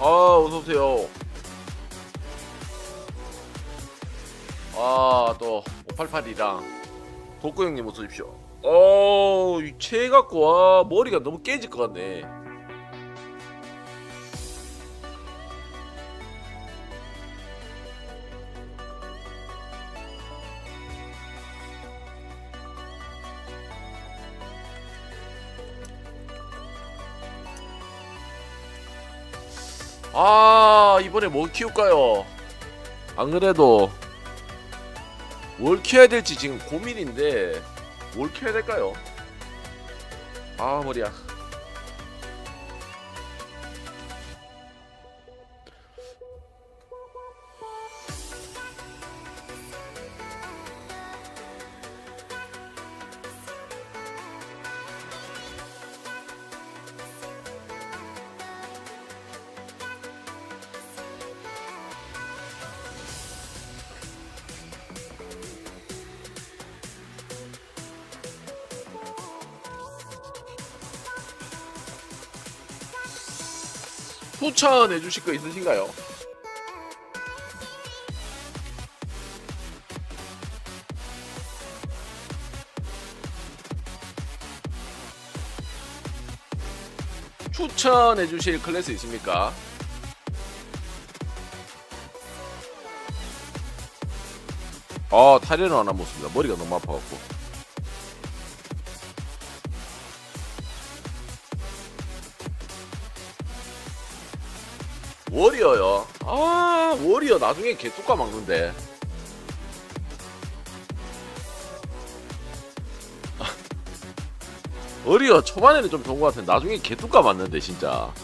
아 어서오세요. 아또 588이랑 독구 형님 어서 오십시오. 어이 체해갖고 와. 머리가 너무 깨질 것 같네 아 이번에 뭘 키울까요? 안 그래도 뭘 키워야 될지 지금 고민인데 뭘 키워야 될까요? 아 머리야 추천해 주실 거 있으신가요? 추천해 주실 클래스 있습니까? 아 타이레는 하나 못 씁니다 머리가 너무 아파갖고 워리어요. 아. 워리어. 나중에 개뚜까 막는데. 워리어. 초반에는 좀 좋은 것 같은데 나중에 개뚜까 맞는데 진짜.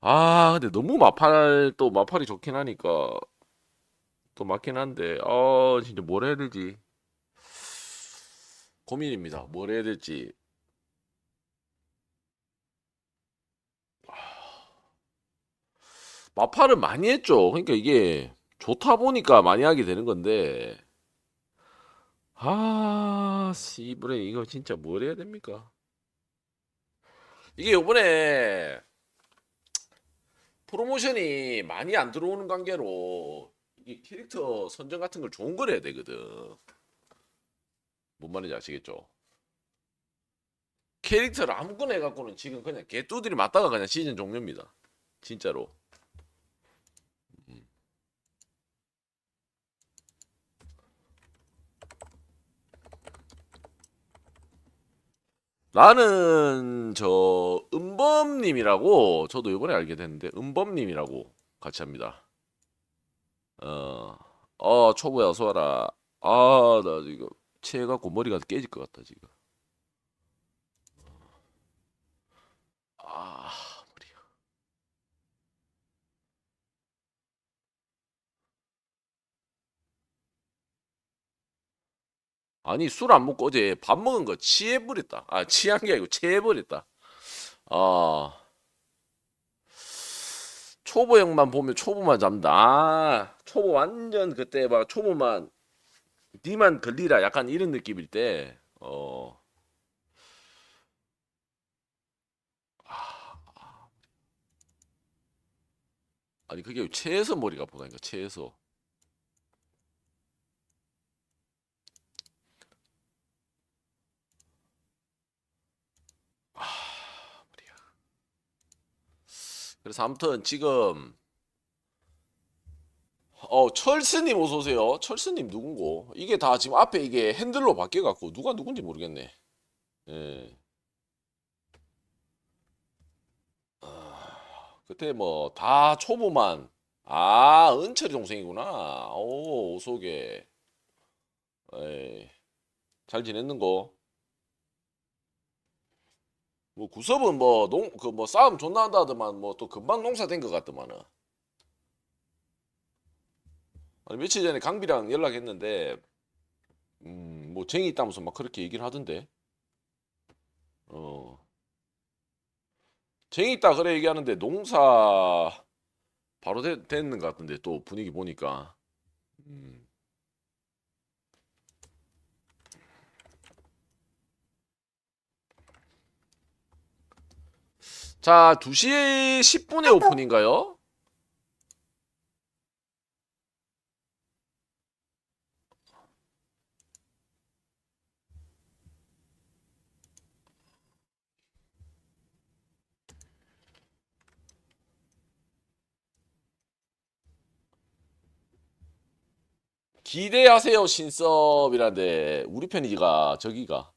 아 근데 너무 마팔 또 마팔이 좋긴 하니까 또 맞긴 한데. 아 진짜 뭘 해야 되지 고민입니다. 뭘 해야 될지 마팔은 많이 했죠 그러니까 이게 좋다 보니까 많이 하게 되는 건데 아 씨브레 이거 진짜 뭘 해야 됩니까 이게 요번에 프로모션이 많이 안 들어오는 관계로 이게 캐릭터 선정 같은 걸 좋은 걸 해야 되거든. 뭔 말인지 아시겠죠? 캐릭터를 아무거나 해갖고는 지금 그냥 개뚜들이 맞다가 그냥 시즌 종료입니다. 진짜로. 나는 저 은범님이라고 저도 이번에 알게 됐는데 은범님이라고 같이 합니다. 어, 어 초보야 와라. 아, 나 지금 체해갖고 머리가 깨질 것 같다 지금. 아, 머리야. 아니 술 안 먹고 어제 밥 먹은 거 취해버렸다. 아 취한 게 아니고 체해버렸다. 아 초보 형만 보면 초보만 잡는다. 아 초보 완전 그때 막 초보만 니만 걸리라 약간 이런 느낌일 때 어. 아, 아니 그게 체해서 머리가 아프다니까 체해서 아 머리야 그래서 아무튼 지금 어 철스님 어서 오세요. 철스님 누군고? 이게 다 지금 앞에 이게 핸들로 바뀌어 갖고 누가 누군지 모르겠네. 예. 아, 그때 뭐 다 초보만. 아 은철이 동생이구나. 오 오소게. 에이 잘 지냈는고 뭐 구섭은 뭐 농 그 뭐 싸움 존나 한다 하더만 뭐 또 금방 농사 된 것 같더만은. 아니 며칠 전에 강비랑 연락했는데 음 뭐 쟁이 있다면서 막 그렇게 얘기를 하던데. 어. 쟁이 있다 그래 얘기하는데 농사 바로 되, 됐는 것 같은데 또 분위기 보니까. 음. 자, 2시 10분에 오픈인가요? 기대하세요 신섭이란데. 우리 편이가 저기가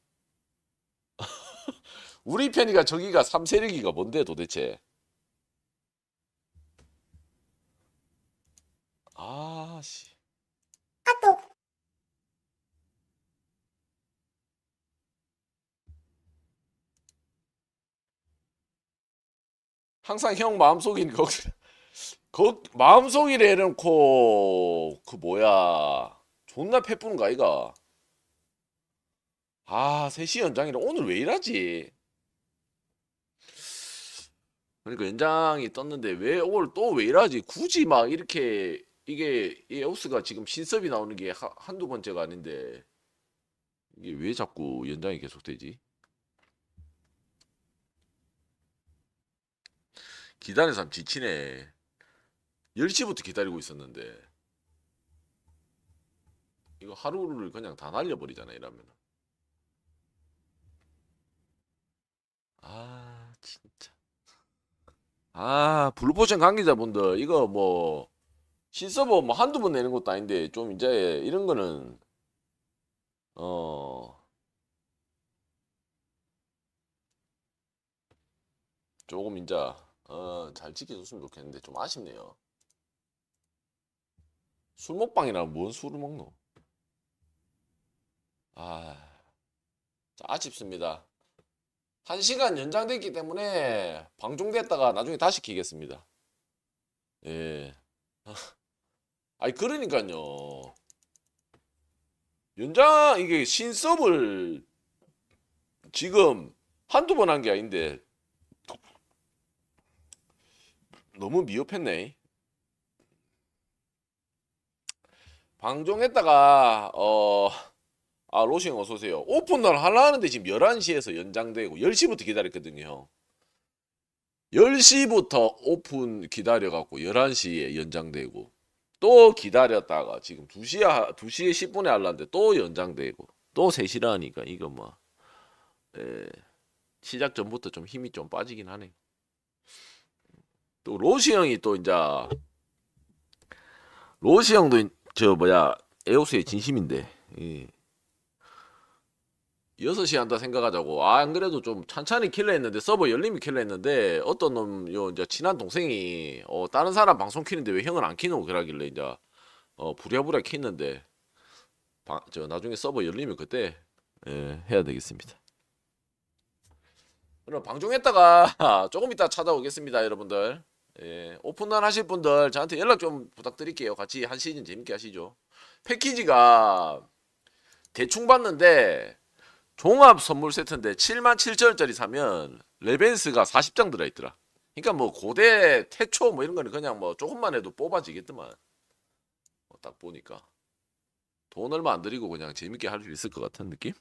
우리 편이가 저기가 삼세력이가 뭔데 도대체? 아씨. 항상 형 마음속인 거기 거 마음속이래 해놓고 그 뭐야. 존나 거 아이가. 아 3시 연장이라 오늘 왜 이러지 그러니까 연장이 떴는데 왜 오늘 또 왜 이러지? 굳이 막 이렇게 이게 이 에오스가 지금 신섭이 나오는 게 하- 한두 번째가 아닌데 이게 왜 자꾸 연장이 계속되지? 기다리는 사람 지치네. 10시부터 기다리고 있었는데 이거 하루를 그냥 다 날려버리잖아 이러면 아 진짜 아 블루포션 관계자분들 이거 뭐 신서버 뭐 한두 번 내는 것도 아닌데 좀 이제 이런 거는 어 조금 이제 어 잘 지켜줬으면 좋겠는데 좀 아쉽네요 술 먹방이라 뭔 술을 먹노? 아, 자, 아쉽습니다. 한 시간 연장됐기 때문에 방종됐다가 나중에 다시 키겠습니다. 예. 아니 그러니까요. 연장 이게 신섭을 지금 한두 번 한 게 아닌데 너무 미흡했네. 방종했다가 어 아, 로싱 어서 오세요. 오픈을 하려 하는데 지금 11시에서 연장되고 10시부터 기다렸거든요. 10시부터 오픈 기다려 갖고 11시에 연장되고 또 기다렸다가 지금 2시에 하- 2시에 10분에 하려는데 또 연장되고 또 3시라 하니까 이거 뭐 예, 시작 전부터 좀 힘이 좀 빠지긴 하네. 또 로시 형이 또 이제 로시 형도 이- 저 뭐야 에오스의 진심인데 예. 6시 한다 생각하자고 아, 안 그래도 좀 찬찬히 킬러 했는데 서버 열림이 킬러 했는데 어떤 놈 요 이제 친한 동생이 어 다른 사람 방송 키는데 왜 형은 안 키노 그러길래 이제 어 부랴부랴 키는데 방, 저 나중에 서버 열리면 그때 예, 해야 되겠습니다. 그럼 방송했다가 조금 이따 찾아오겠습니다, 여러분들. 예, 오픈런 하실 분들 저한테 연락 좀 부탁드릴게요. 같이 한 시즌 재밌게 하시죠. 패키지가 대충 봤는데 종합 선물 세트인데 7만 7천원짜리 사면 레벤스가 40장 들어있더라. 그러니까 뭐 고대 태초 뭐 이런 거는 그냥 뭐 조금만 해도 뽑아지겠더만. 뭐 딱 보니까 돈 얼마 안 들이고 그냥 재밌게 할 수 있을 것 같은 느낌?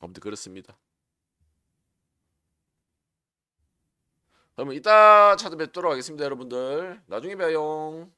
아무튼 그렇습니다. 그러면 이따 찾아뵙도록 하겠습니다, 여러분들. 나중에 봬요.